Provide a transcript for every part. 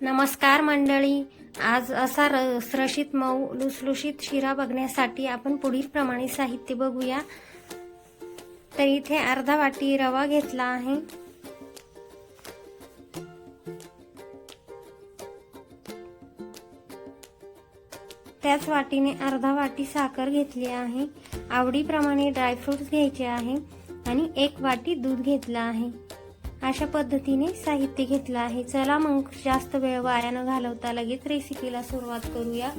नमस्कार मंडळी. आज असा रसरशीत मऊ लुसलुशीत शिरा बघण्यासाठी आपण पुढील प्रमाणे साहित्य बघूया. तर इथे अर्धा वाटी रवा घेतला आहे. त्याच वाटीने अर्धा वाटी साखर घेतली आहे. आवडीप्रमाणे ड्रायफ्रुट्स घ्यायचे आहे आणि एक वाटी दूध घेतलं आहे. अशा पद्धतीने साहित्य घेतलं आहे. चला मग जास्त वेळ वाया न घालवता लगेच रेसिपीला सुरुवात करूया.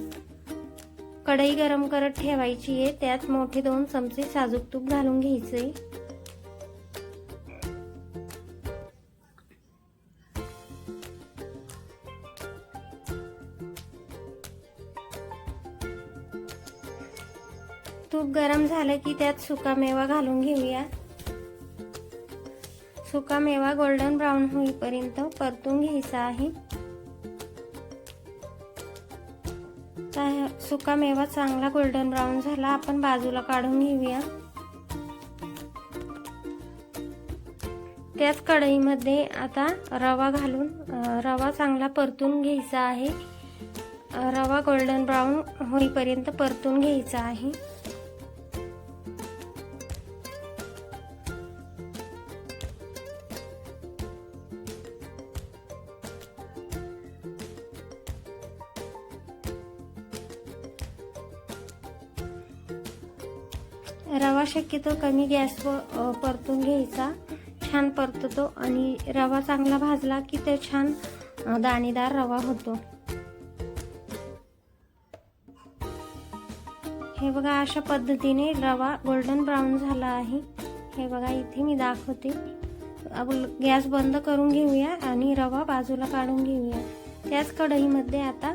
कढई गरम करत ठेवायची आहे. त्यात मोठे दोन चमचे साजूक तूप घालून घ्यायचे. तूप गरम झालं की त्यात सुका मेवा घालून घेऊया. सुका मेवा गोल्डन ब्राऊन होईपर्यंत परतून घ्यायचा आहे. सुका मेवा चांगला गोल्डन ब्राऊन झाला आपण बाजूला काढून घेऊया. त्याच कढईमध्ये आता रवा घालून रवा चांगला परतून घ्यायचा आहे. रवा गोल्डन ब्राऊन होईपर्यंत परतून घ्यायचा आहे. रवा शक्यतो कमी गॅसवर परतून घ्यायचा. छान परततो आणि रवा चांगला भाजला की तो छान दाणेदार रवा होतो. हे बघा अशा पद्धतीने रवा गोल्डन ब्राऊन झाला आहे. हे बघा इथे मी दाखवते. गॅस बंद करून घेऊया आणि रवा बाजूला काढून घेऊया. त्याच कढईमध्ये आता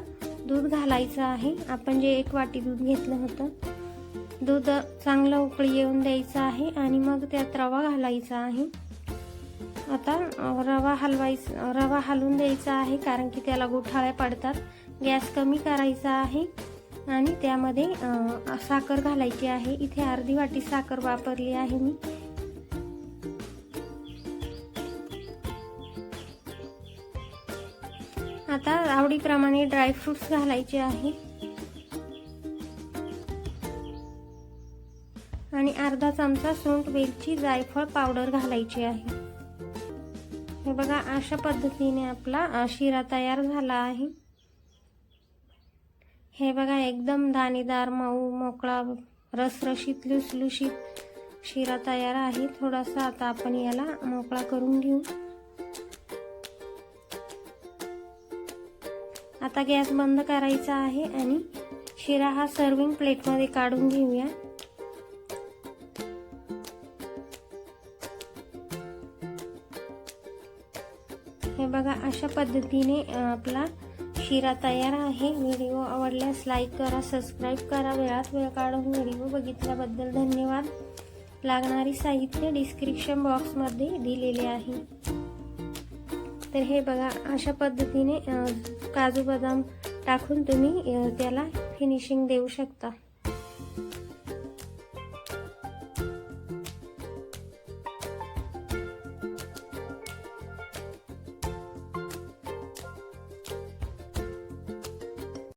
दूध घालायचं आहे. आपण जे एक वाटी दूध घेतलं होतं दूध चांगलं उकळी येऊन द्यायचं आहे आणि मग त्यात रवा घालायचा आहे. आता रवा हलवायचा रवा हलवून द्यायचा आहे कारण की त्याला गोठाळ्या पडतात. गॅस कमी करायचा आहे आणि त्यामध्ये साखर घालायची आहे. इथे अर्धी वाटी साखर वापरली आहे मी. आता आवडीप्रमाणे ड्रायफ्रुट्स घालायचे आहे. आणि अर्धा चमचा सुंठ वेलची जायफळ पावडर घालायची आहे. हे बघा अशा पद्धतीने आपला शिरा तयार झाला आहे. हे बघा एकदम दाणेदार मऊ मोकळा रसरशीत लुसलुशीत शिरा तयार आहे. थोडासा आता आपण याला मोकळा करून घेऊ. आता गॅस बंद करायचा आहे आणि शिरा हा सर्विंग प्लेटमध्ये काढून घेऊया. हे बघा अशा पद्धतीने आपला शिरा तयार आहे. व्हिडिओ आवडल्यास लाईक करा सबस्क्राईब करा. वेळात वेळ काढून व्हिडिओ बघितल्याबद्दल धन्यवाद. लागणारी साहित्य डिस्क्रिप्शन बॉक्समध्ये दिलेले आहे. तर हे बघा अशा पद्धतीने काजू बदाम टाकून तुम्ही त्याला फिनिशिंग देऊ शकता.